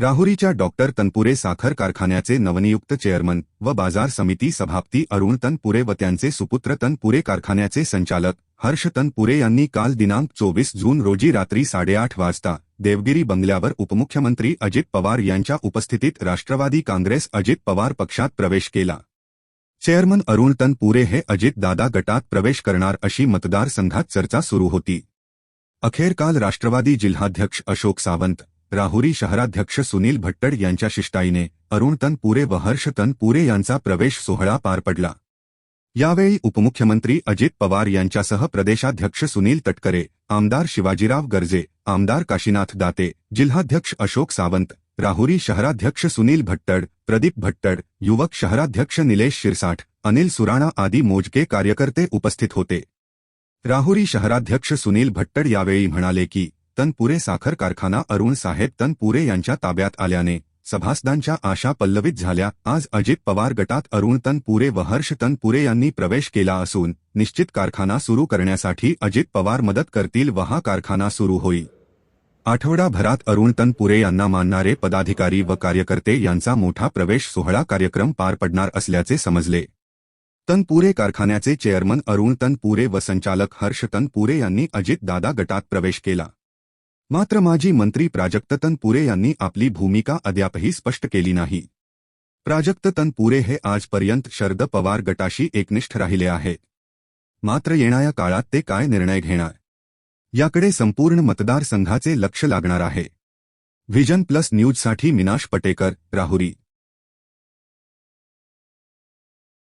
राहुरीच्या doctor Tanpure साखर कारखान्याचे नवनियुक्त चेअरमन व बाजार समिती सभापती अरुण तनपुरे व त्यांचे सुपुत्र तनपुरे कारखान्याचे संचालक हर्ष तनपुरे यांनी काल दिनांक चोवीस जून रोजी रात्री साडेआठ वाजता देवगिरी बंगल्यावर उपमुख्यमंत्री अजित पवार यांच्या उपस्थितीत राष्ट्रवादी काँग्रेस अजित पवार पक्षात प्रवेश केला. चेअरमन अरुण तनपुरे हे अजितदादा गटात प्रवेश करणार अशी मतदारसंघात चर्चा सुरू होती. अखेर काल राष्ट्रवादी जिल्हाध्यक्ष अशोक सावंत राहुरी शहराध्यक्ष सुनील भट्टड यांच्या शिष्टाईने अरुण तनपुरे व हर्ष तनपुरे यांचा प्रवेश सोहळा पार पडला. यावेळी उपमुख्यमंत्री अजित पवार यांच्यासह प्रदेशाध्यक्ष सुनील तटकरे आमदार शिवाजीराव गर्जे आमदार काशीनाथ दाते जिल्हाध्यक्ष अशोक सावंत राहुरी शहराध्यक्ष सुनील भट्टड प्रदीप भट्टड युवक शहराध्यक्ष निलेश शिरसाठ अनिल सुराणा आदी मोजके कार्यकर्ते उपस्थित होते. राहुरी शहराध्यक्ष सुनील भट्टड यावेळी म्हणाले की तनपुरे साखर कारखाना अरुण साहेब तनपुरे यांच्या ताब्यात आल्याने सभासदांच्या आशा पल्लवित झाल्या. आज अजित पवार गटात अरुण तनपुरे व हर्ष तनपुरे यांनी प्रवेश केला असून निश्चित कारखाना सुरू करण्यासाठी अजित पवार मदत करतील व हा कारखाना सुरू होईल. आठवडाभरात अरुण तनपुरे यांना मानणारे पदाधिकारी व कार्यकर्ते यांचा मोठा प्रवेश सोहळा कार्यक्रम पार पडणार असल्याचे समजले. तनपुरे कारखान्याचे चेअरमन अरुण तनपुरे व संचालक हर्ष तनपुरे यांनी अजित दादा गटात प्रवेश केला. मात्र माजी मंत्री प्राजक्त तनपुरे यांनी आपली भूमिका अद्यापही स्पष्ट केली नाही. प्राजक्त तनपुरे हे आजपर्यंत शरद पवार गटाशी एकनिष्ठ राहिले आहेत. मात्र येणाऱ्या काळात ते काय निर्णय घेणार? याकडे संपूर्ण मतदारसंघाचे लक्ष लागणार आहे. व्हिजन प्लस न्यूजसाठी मिनाश पटेकर राहुरी.